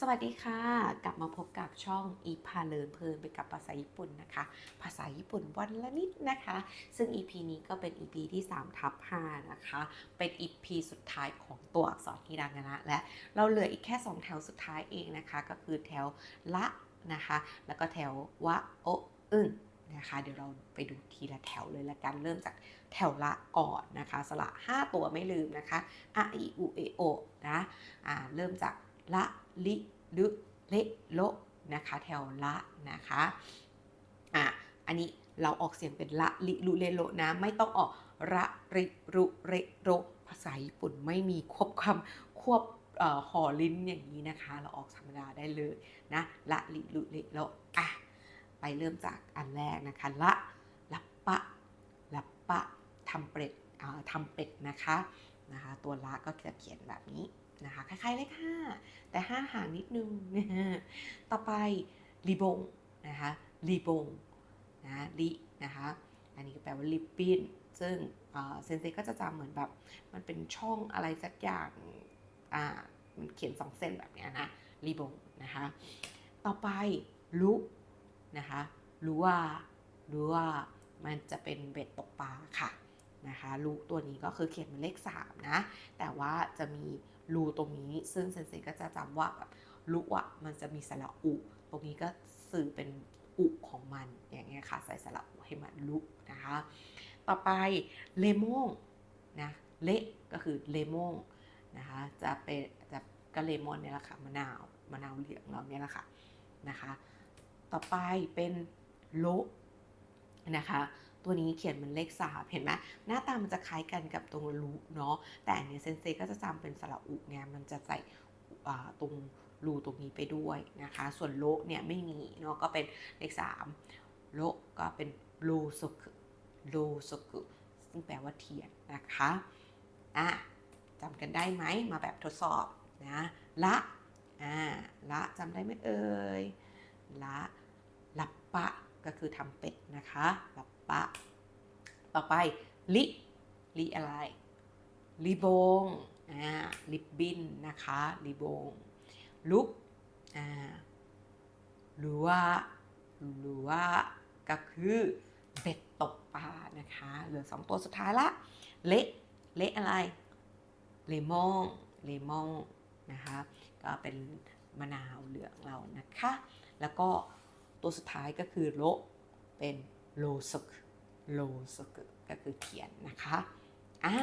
สวัสดีค่ะ กลับมาพบกับช่องอีพาเลินเพลินไปกับภาษาญี่ปุ่นนะคะ ภาษาญี่ปุ่นวันละนิดนะคะ ซึ่ง EP นี้ก็เป็น EP ที่3ทับ5นะคะ เป็น EP สุดท้ายของตัวอักษรฮิรางนะและเราเหลืออีกแค่ 2 แถวสุดท้ายเองนะคะ ก็คือแถวละนะคะ แล้วก็แถววะโออึงนะคะเดี๋ยวเราไปดูทีละแถวเลยละกันเริ่มจากแถวละก่อนนะคะสระ 5 ตัวไม่ลืมนะคะอะอิอุเอโอนะอ่าเริ่มจากละ ลิลึเลโลนะคะแถวละนะคะอะอันนี้เราออกเสียงเป็นละลิลุเลโลนะ ไม่ต้องออกระริรุเรโรภาษาญี่ปุ่นไม่มีควบคำควบเอ่อลิ้นอย่างนี้นะคะ เราออกธรรมดาได้เลยนะละลิลุเลโลอะไปเริ่มจากอันแรกนะคะละลับปะลับปะทำเป็ดทำเป็ดนะคะ นะคะ ตัวละก็จะเขียนแบบนี้นะคะ คล้ายๆเลขห้าแต่ห้าห่างนิดนึง ต่อไปรีบงนะคะรีบงนะลินะคะ อันนี้ก็แปลว่าลิปปินซึ่งเซนเซก็จะจำเหมือนแบบ มันเป็นช่องอะไรสักอย่างอ่ามันเขียนสองเส้นแบบนี้นะรีบงนะคะ ต่อไปลุนะคะรู้ว่ารู้ว่ามันจะเป็นเบ็ดตกปลาค่ะ นะคะรูตัวนี้ก็คือเขียนเป็นเลข3นะแต่ว่าจะมีรูตรงนี้ ซึ่งเซนเซก็จะจำว่าแบบลุอะมันจะมีสระอุ ตรงนี้ก็สื่อเป็นอุของมันอย่างเงี้ยค่ะใส่สระอุให้มันลุนะคะ ต่อไปเลมงนนะเละก็คือเลมงนะคะจะเป็นจะก็เลมอนเนี่ยแหละค่ะมะนาวมะนาวเหลืองเราเนี่ยแหละค่ะนะคะ ต่อไปเป็นโลนะคะ ตัวนี้เขียนเป็นเลขสามเห็นไหมหน้าตามันจะคล้ายกันกับตรงรูเนาะแต่อันเนี้ยเซนเซก็จะจำเป็นสระอุเนี่ยมันจะใส่ตรงรูตรงนี้ไปด้วยนะคะ ส่วนโลเนี่ยไม่มีเนาะก็เป็นเลขสามโลก็เป็นโลโซกุโลโซกุซึ่งแปลว่าเทียนนะคะอะจำกันได้ไหมมาแบบทดสอบนะละอ่าละจำได้ไหมเอ่ยละลับปะก็คือทำเป็ดนะคะลับ ปะ ต่อไป ลิ ลิอะไร ลิบง อ่า ลิบบินนะคะ ลิบง ลุก อ่าหรือว่าหรือว่าก็คือเบ็ดตกปลานะคะ เหลือสองตัวสุดท้ายละ เละเละอะไร เลมอนเลมอนนะคะ ก็เป็นมะนาวเหลืองเรานะคะ แล้วก็ตัวสุดท้ายก็คือโลเป็น โลสุกโลสกก็คือเขียนนะคะอ่า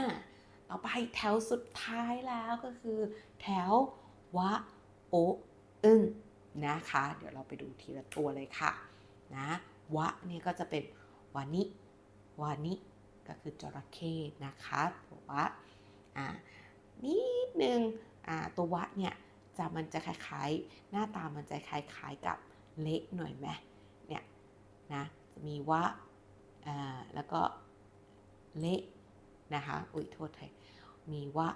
ต่อไปแถวสุดท้ายแล้วก็คือ แถววะโออึ้งนะคะ เดี๋ยวเราไปดูทีละตัวเลยค่ะนะวะนี่ก็จะเป็นวานิวานิก็คือจระเข้นะคะตัววะอ่านิดนึงอ่าตัววะเนี่ยจะมันจะคล้ายๆ หน้าตามันจะคล้ายๆกับเละหน่อยไหม มีวะอ่าแล้วก็เละนะคะอุ้ยโทษทีมีวะ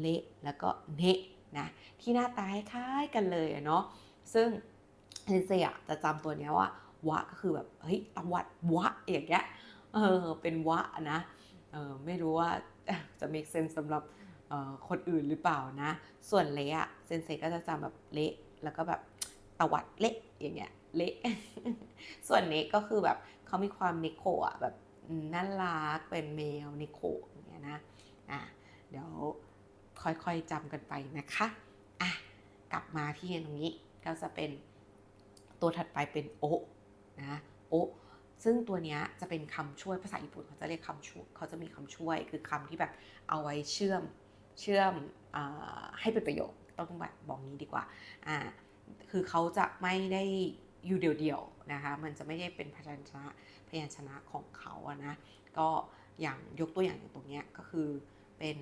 เละแล้วก็เนะนะที่หน้าตาคล้ายกันเลยอะเนาะซึ่งเซนเซอะจะจำตัวนี้ว่าวะก็คือแบบเฮ้ยตวัดวะอย่างเงี้ยเออเป็นวะนะเออไม่รู้ว่าจะ make sense สำหรับออคนอื่นหรือเปล่านะ ส่วนเละอะเซนเซก็จะจำแบบเละแล้วก็แบบตวัดเละอย่างเงี้ย เละส่วนเนะก็คือแบบเขามีความเนโคอะแบบน่ารักเป็นแมวเนโคอย่างเงี้ยนะอะเดี๋ยวค่อยๆจำกันไปนะคะอะกลับมาที่ตรงนี้ก็จะเป็นตัวถัดไปเป็นโอนะโอซึ่งตัวเนี้ยจะเป็นคำช่วยภาษาญี่ปุ่นเขาจะเรียกคำช่วยเขาจะมีคำช่วยคือคำที่แบบเอาไว้เชื่อมเชื่อมอให้เป็นประโยคต้องแบบบอกงี้ดีกว่าอ่าคือเขาจะไม่ได้ อยู่เดี่ยวๆนะคะ มันจะไม่ได้เป็นพยัญชนะพยัญชนะของเขาอะนะ ก็อย่างยกตัวอย่างอย่างตรงเนี้ยก็คือเป็น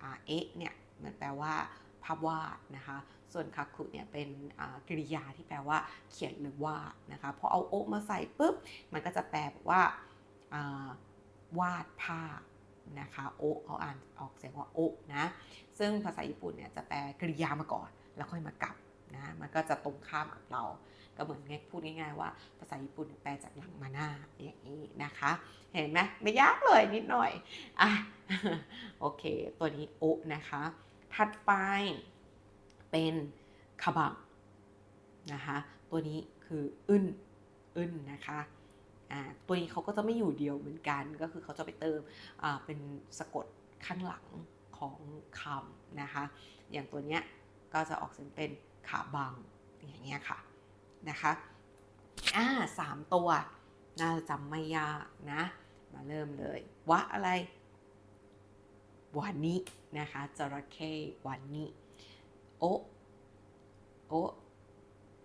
เอะเนี่ยมันแปลว่าภาพวาดนะคะ ส่วนคาคุเนี่ยเป็นกริยาที่แปลว่าเขียนหรือวาดนะคะพอเอาโอมาใส่ปุ๊บ มันก็จะแปลว่าวาดภาพนะคะโอเขาอ่านออกเสียงว่าโอนะซึ่งภาษาญี่ปุ่นเนี่ยจะแปลกริยามาก่อน แล้วค่อยมากลับนะมันก็จะตรงข้ามกับเรา ก็เหมือนง่ายพูดง่ายๆว่าภาษาญี่ปุ่นแปลจากหลังมาหน้าอย่างนี้นะคะ เห็นไหมไม่ยากเลยนิดหน่อยอะโอเค ตัวนี้โอนะคะ ถัดไปเป็นคาบังนะคะตัวนี้คืออึนอึนนะคะตัวนี้เขาก็จะไม่อยู่เดียวเหมือนกันก็คือเขาจะไปเติมเป็นสะกดข้างหลังของคำนะคะ อย่างตัวเนี้ยก็จะออกเสียงเป็นขาบังอย่างเงี้ยค่ะ นะคะอ่าสามตัวน่าจำไม่ยากนะ มาเริ่มเลยวะอะไรวันนี้นะคะจระเข้วันนี้โอะโอะ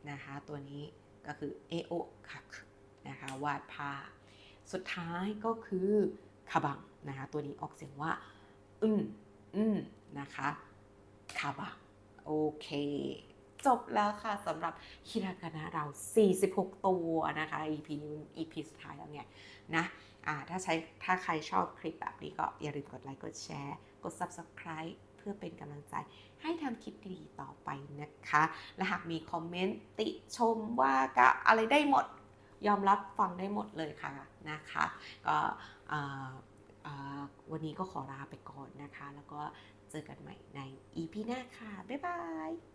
นะคะตัวนี้ก็คือเอโอคักนะคะวาดภาพสุดท้ายก็คือคาบังนะคะตัวนี้ออกเสียงว่าอึนอึนนะคะคาบังโอเค จบแล้วค่ะสำหรับคิรากานะเรา 46 ตัวนะคะ EP นี้ EP สุดท้ายแล้วเนี่ยนะอ่าถ้าใช้ถ้าใครชอบคลิปแบบนี้ก็อย่าลืมกดไลค์กดแชร์กด Subscribe เพื่อเป็นกำลังใจให้ทำคลิปดีต่อไปนะคะ และหากมีคอมเมนต์ติชมว่ากะอะไรได้หมดยอมรับฟังได้หมดเลยค่ะนะคะ ก็วันนี้ก็ขอลาไปก่อนนะคะ แล้วก็เจอกันใหม่ใน EP หน้าค่ะ บ๊ายบาย